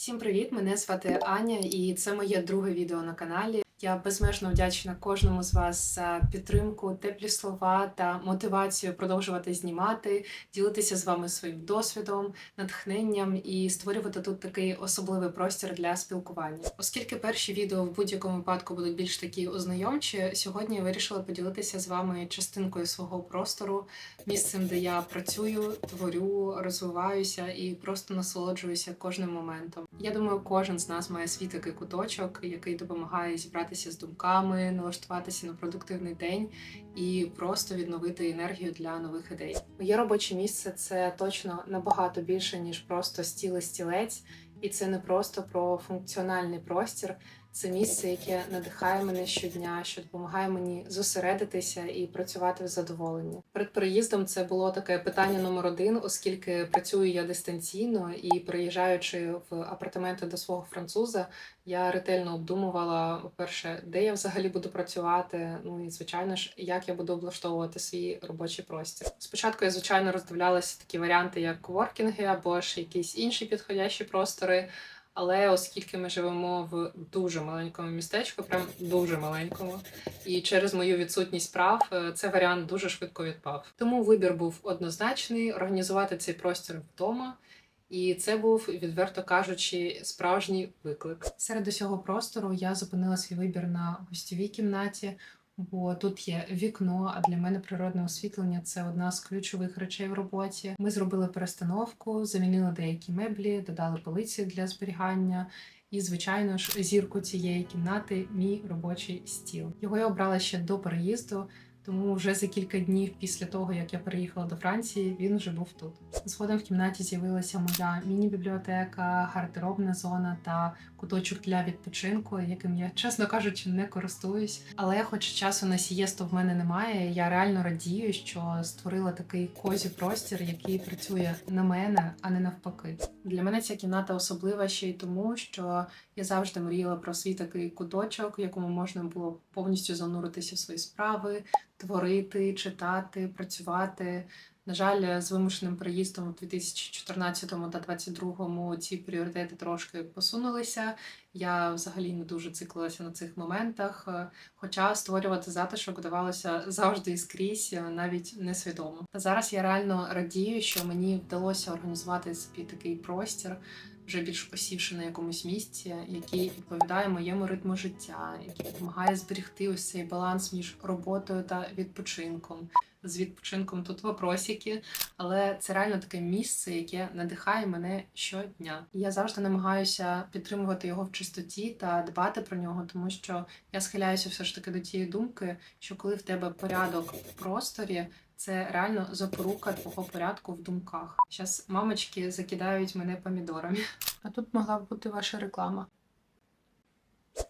Всім привіт! Мене звати Аня, і це моє друге відео на каналі. Я безмежно вдячна кожному з вас за підтримку, теплі слова та мотивацію продовжувати знімати, ділитися з вами своїм досвідом, натхненням і створювати тут такий особливий простір для спілкування. Оскільки перші відео в будь-якому випадку будуть більш такі ознайомчі, сьогодні я вирішила поділитися з вами частинкою свого простору, місцем, де я працюю, творю, розвиваюся і просто насолоджуюся кожним моментом. Я думаю, кожен з нас має свій такий куточок, який допомагає зібратися з думками, налаштуватися на продуктивний день і просто відновити енергію для нових ідей. Моє робоче місце це точно набагато більше ніж просто стіл і стілець, і це не просто про функціональний простір. Це місце, яке надихає мене щодня, що допомагає мені зосередитися і працювати в задоволенні. Перед переїздом це було таке питання номер один, оскільки працюю я дистанційно і приїжджаючи в апартаменти до свого француза, я ретельно обдумувала, по-перше, де я взагалі буду працювати. Ну і звичайно ж, як я буду облаштовувати свій робочий простір. Спочатку я звичайно роздивлялася такі варіанти, як коворкінги або ж якісь інші підходящі простори. Але оскільки ми живемо в дуже маленькому містечку, прям дуже маленькому, і через мою відсутність прав е, цей варіант дуже швидко відпав. Тому вибір був однозначний організувати цей простір вдома. І це був, відверто кажучи, справжній виклик. Серед усього простору я зупинила свій вибір на гостьовій кімнаті, бо тут є вікно. А для мене природне освітлення це одна з ключових речей в роботі. Ми зробили перестановку, замінили деякі меблі, додали полиці для зберігання. І, звичайно ж, зірку цієї кімнати мій робочий стіл. Його я обрала ще до переїзду. Тому вже за кілька днів після того, як я переїхала до Франції, він вже був тут. Згодом в кімнаті з'явилася моя міні-бібліотека, гардеробна зона та куточок для відпочинку, яким я, чесно кажучи, не користуюсь. Але, хоч часу на сієсту в мене немає, я реально радію, що створила такий козі простір, який працює на мене, а не навпаки. Для мене ця кімната особлива ще й тому, що я завжди мріяла про свій такий куточок, якому можна було повністю зануритися в свої справи, творити, читати, працювати. На жаль, з вимушеним приїздом у 2014 та 2022 ці пріоритети трошки посунулися. Я взагалі не дуже циклилася на цих моментах. Хоча створювати затишок вдавалося завжди і скрізь, навіть несвідомо. Зараз я реально радію, що мені вдалося організувати собі такий простір. Вже більш осівши на якомусь місці, який відповідає моєму ритму життя, який допомагає зберегти ось цей баланс між роботою та відпочинком. З відпочинком тут вопросики, але це реально таке місце, яке надихає мене щодня. Я завжди намагаюся підтримувати його в чистоті та дбати про нього, тому що я схиляюся все ж таки до тієї думки, що коли в тебе порядок в просторі. Це реально запорука твого порядку в думках. Зараз мамочки закидають мене помідорами. А тут могла б бути ваша реклама.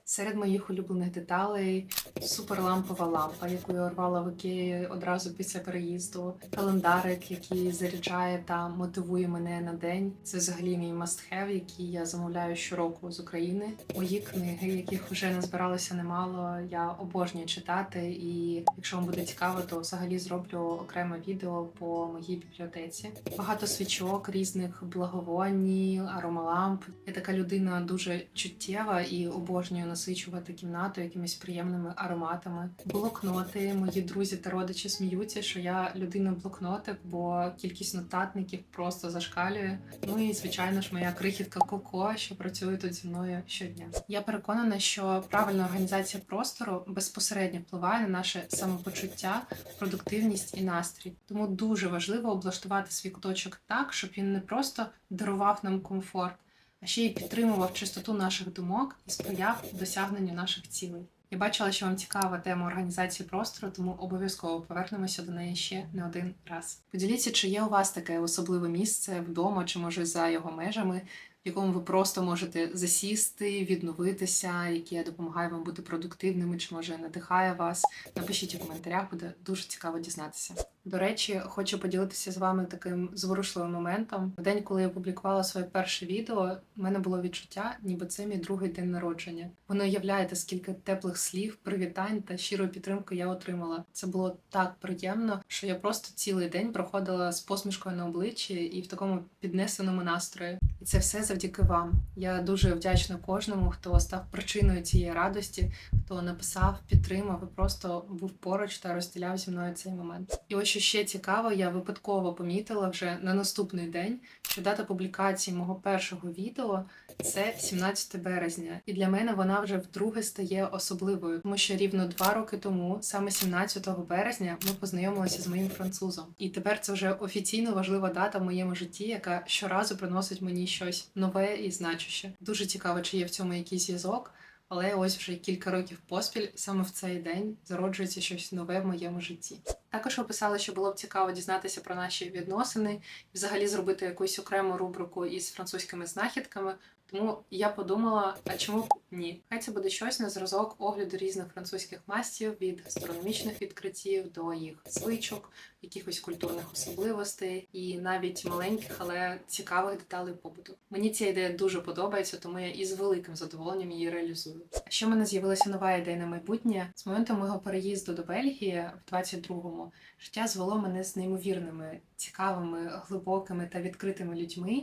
Серед моїх улюблених деталей суперлампова лампа, яку я урвала в Ікеї одразу після переїзду, календарик, який заряджає та мотивує мене на день. Це взагалі мій must-have, який я замовляю щороку з України. Мої книги, яких вже назбиралося немало. Я обожнюю читати, і якщо вам буде цікаво, то взагалі зроблю окреме відео по моїй бібліотеці. Багато свічок, різних благовоній, аромаламп. Я така людина дуже чуттєва і обожнюю насичувати кімнату якимись приємними ароматами. Блокноти, мої друзі та родичі сміються, що я людина блокнотик, бо кількість нотатників просто зашкалює. Ну і звичайно ж, моя крихітка Коко, що працює тут зі мною щодня. Я переконана, що правильна організація простору безпосередньо впливає на наше самопочуття, продуктивність і настрій. Тому дуже важливо облаштувати свій куточок так, щоб він не просто дарував нам комфорт а ще й підтримував чистоту наших думок і сприяв досягненню наших цілей. Я бачила, що вам цікава тема організації простору, тому обов'язково повернемося до неї ще не один раз. Поділіться, чи є у вас таке особливе місце вдома, чи може за його межами, в якому ви просто можете засісти, відновитися, яке допомагає вам бути продуктивними, чи може надихає вас. Напишіть у коментарях, буде дуже цікаво дізнатися. До речі, хочу поділитися з вами таким зворушливим моментом. В день, коли я опублікувала своє перше відео, в мене було відчуття, ніби це мій другий день народження. Воно уявляєте, скільки теплих слів, привітань та щирої підтримки я отримала. Це було так приємно, що я просто цілий день проходила з посмішкою на обличчі і в такому піднесеному настрої. І це все завдяки вам. Я дуже вдячна кожному, хто став причиною цієї радості, хто написав, підтримав і просто був поруч та розділяв зі мною цей момент. І ось що ще цікаво, я випадково помітила вже на наступний день, що дата публікації мого першого відео це 17 березня, і для мене вона вже вдруге стає особливою, тому що рівно два роки тому, саме 17 березня, ми познайомилися з моїм французом. І тепер це вже офіційно важлива дата в моєму житті, яка щоразу приносить мені щось нове і значуще. Дуже цікаво, чи є в цьому якийсь зв'язок. Але ось вже кілька років поспіль, саме в цей день, зароджується щось нове в моєму житті. Також ви писали, що було б цікаво дізнатися про наші відносини, і взагалі зробити якусь окрему рубрику із французькими знахідками. Тому я подумала, а чому б ні? Хай це буде щось на зразок огляду різних французьких мастів від гастрономічних відкриттів до їх звичок, якихось культурних особливостей і навіть маленьких, але цікавих деталей побуту. Мені ця ідея дуже подобається, тому я із великим задоволенням її реалізую. А ще в мене з'явилася нова ідея на майбутнє. З моменту мого переїзду до Бельгії в 22-му життя звело мене з неймовірними, цікавими, глибокими та відкритими людьми.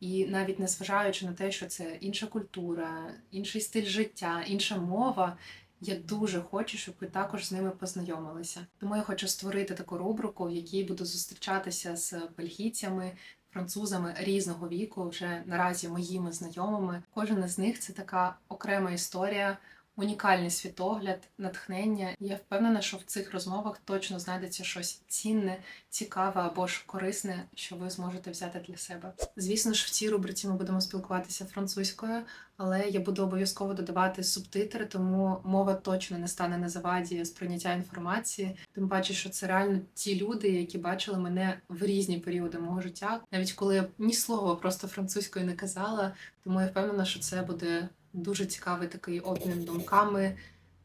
І навіть незважаючи на те, що це інша культура, інший стиль життя, інша мова, я дуже хочу, щоб ви також з ними познайомилися. Тому я хочу створити таку рубрику, в якій буду зустрічатися з бельгійцями, французами різного віку, вже наразі моїми знайомими. Кожен із них це така окрема історія. Унікальний світогляд, натхнення. Я впевнена, що в цих розмовах точно знайдеться щось цінне, цікаве або ж корисне, що ви зможете взяти для себе. Звісно ж, в цій рубриці ми будемо спілкуватися французькою, але я буду обов'язково додавати субтитри, тому мова точно не стане на заваді сприйняття інформації. Тим паче, що це реально ті люди, які бачили мене в різні періоди мого життя, навіть коли я ні слова просто французькою не казала. Тому я впевнена, що це буде дуже цікавий такий обмін думками,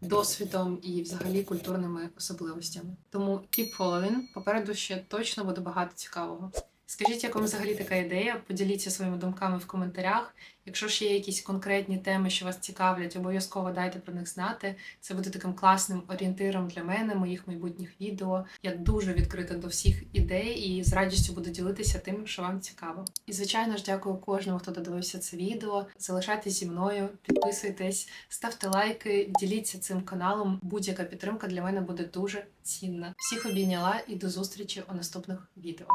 досвідом і взагалі культурними особливостями. Тому keep following. Попереду ще точно буде багато цікавого. Скажіть, як вам взагалі така ідея? Поділіться своїми думками в коментарях. Якщо ж є якісь конкретні теми, що вас цікавлять, обов'язково дайте про них знати. Це буде таким класним орієнтиром для мене, моїх майбутніх відео. Я дуже відкрита до всіх ідей і з радістю буду ділитися тим, що вам цікаво. І звичайно ж, дякую кожному, хто додивився це відео. Залишайтесь зі мною, підписуйтесь, ставте лайки, діліться цим каналом. Будь-яка підтримка для мене буде дуже цінна. Всіх обійняла і до зустрічі у наступних відео.